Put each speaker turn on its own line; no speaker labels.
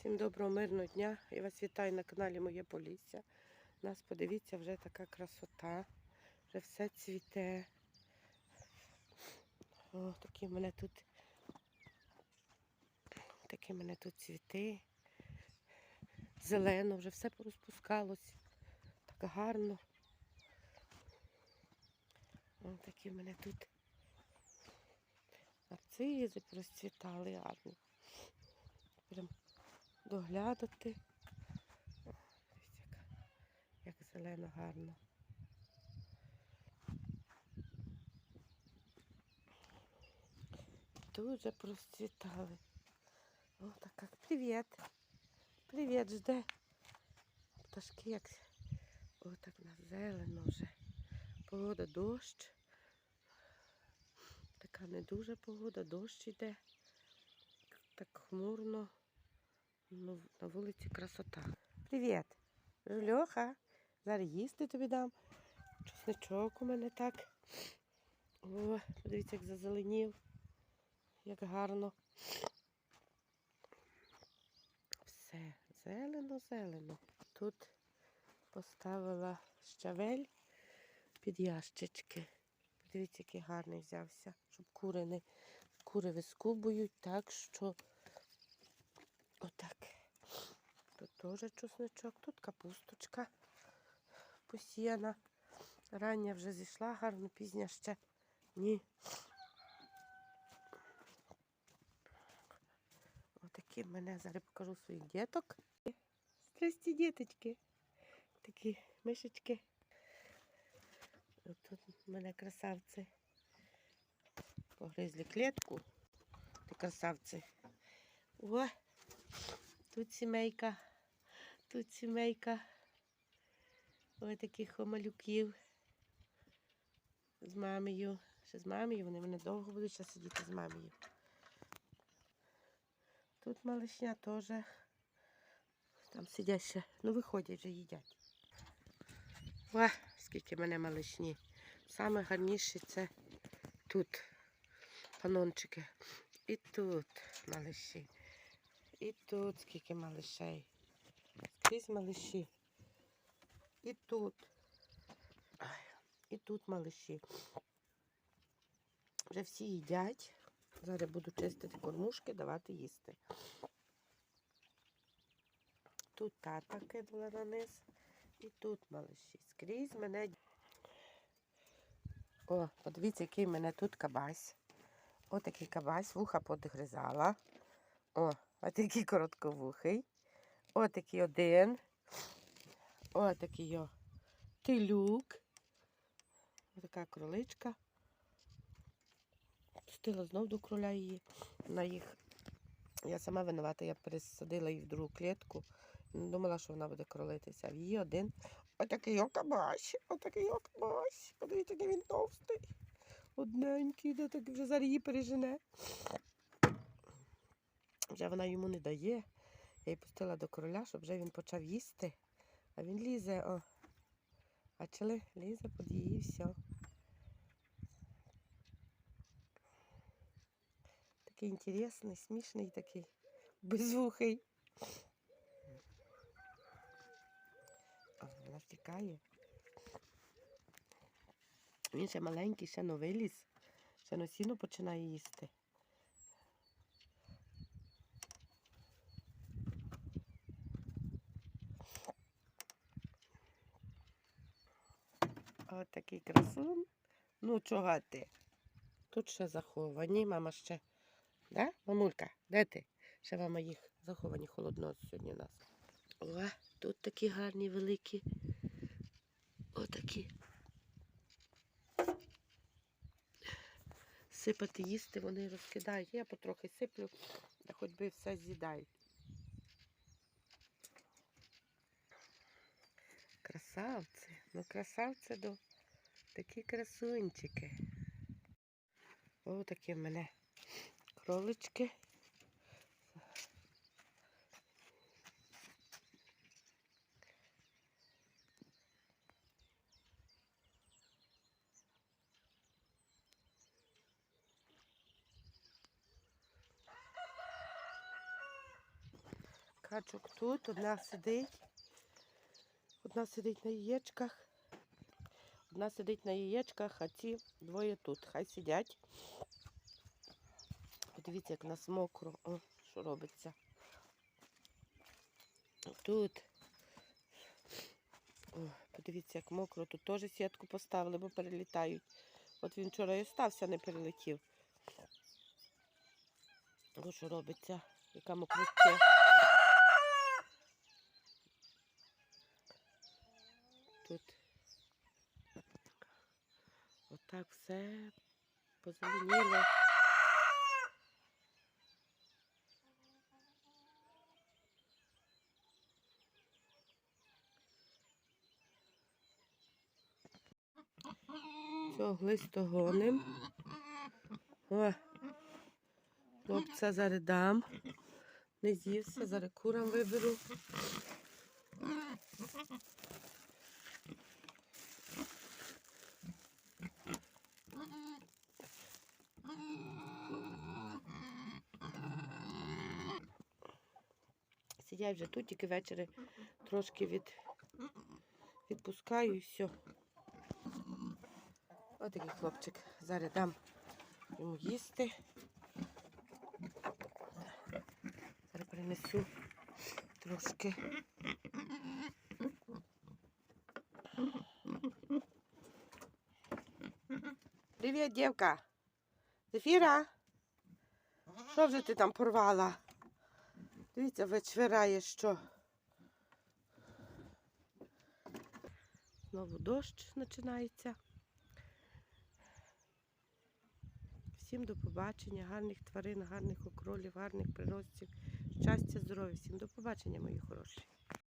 Всім доброго мирного дня. Я вас вітаю на каналі Моє Полісся. У нас подивіться, вже така красота. Вже все цвіте. О, такі в мене тут. Такі в мене тут цвіти. Зелено, вже все порозпускалось. Так гарно. О, такі в мене тут нарцизи розцвітали гарно. Прям доглядати. О, дивіться, яка- як зелено гарно. Дуже розцвітали. О, так як привіт. Привіт, жде. Пташки як. О, так на зелено вже. Погода дощ. Така не дуже погода, дощ іде. Так хмурно. Ну, на вулиці красота. Привіт. Льоха. Зараз їсти тобі дам. Чесничок у мене так. О, подивіться, як зазеленів. Як гарно. Все, зелено-зелено. Тут поставила щавель під ящички. Подивіться, який гарний взявся, щоб кури не кури вискубують, так що отак. Теж чесночок, тут капусточка посіяна. Рання вже зійшла, гарно пізня ще. Ні. Отакі мене зараз покажу своїх діток. Здрасті, діточки. Такі мишечки. Тут в мене красавці. Погризли клітку. Красавці. О, тут сімейка. Тут сімейка. Ось таких малюків. З мамою. Ще з мамою. Вони мене довго будуть ще сидіти з мамою. Тут малишня теж. Там сидять ще. Ну, виходять вже їдять. О, скільки мене малишні. Саме гарніше це тут панончики. І тут малиші. І тут скільки малишей. Скрізь малиші. І тут. І тут малиші. Вже всі їдять. Зараз буду чистити кормушки, давати їсти. Тут тата кидала на низ. І тут малиші. Скрізь мене. О, подивіться, який мене тут кабась. Отакий кабась, вуха подгризала. О, отакий коротковухий. Отакий один. Отакий йо. Тилюк. Отака кроличка. Пустила знов до кроля її. На їх. Я сама винувата, я пересадила її в другу клітку. Думала, що вона буде кролитися. В її один. Отакий йо кабась. Отакий йо кабась. Подивіться, який він товстий. Одненький, де так вже зараз її пережене. Вже вона йому не дає. Я її пустила до короля, щоб вже він почав їсти. А він лізе, о. Бачили? Лізе під її все. Такий інтересний, смішний такий, безвухий. А, вона втікає. Він ще маленький, ще не виліз, ще на сіно починає їсти. Ось такий красун. Ну, чого ти? Тут ще заховані, мама ще. Да? Мамулька, де ти? Ще мама їх заховані холодно сьогодні у нас. О, тут такі гарні великі. Отакі. Сипати їсти вони розкидають. Я потрохи сиплю, та хоч би все з'їдають. Красавці. Ну, красавці до такі красунчики. О, такі в мене кролички. Качок тут, одна сидить. Одна сидить на яєчках. Одна сидить на яєчках, а ці двоє тут. Хай сидять. Подивіться, як в нас мокро. О, що робиться. Тут. О, подивіться, як мокро. Тут теж сітку поставили, бо перелітають. От він вчора і остався, не перелетів. О, що робиться? Яка мокроття. Тут отак все позеленіло. Все, глисто гоним. О, хлопця зараз дам. Не з'ївся, зараз курам виберу. Сидять вже тут, тільки ввечері трошки від... відпускаю і все. Ось такий хлопчик. Зараз дам йому їсти. Зараз принесу трошки. Привіт, дівка. Зефіра. Що вже ти там порвала? Дивіться, вичвирає що. Знову дощ починається. Всім до побачення, гарних тварин, гарних окролів, гарних приростів, щастя, здоров'я. Всім до побачення, мої хороші.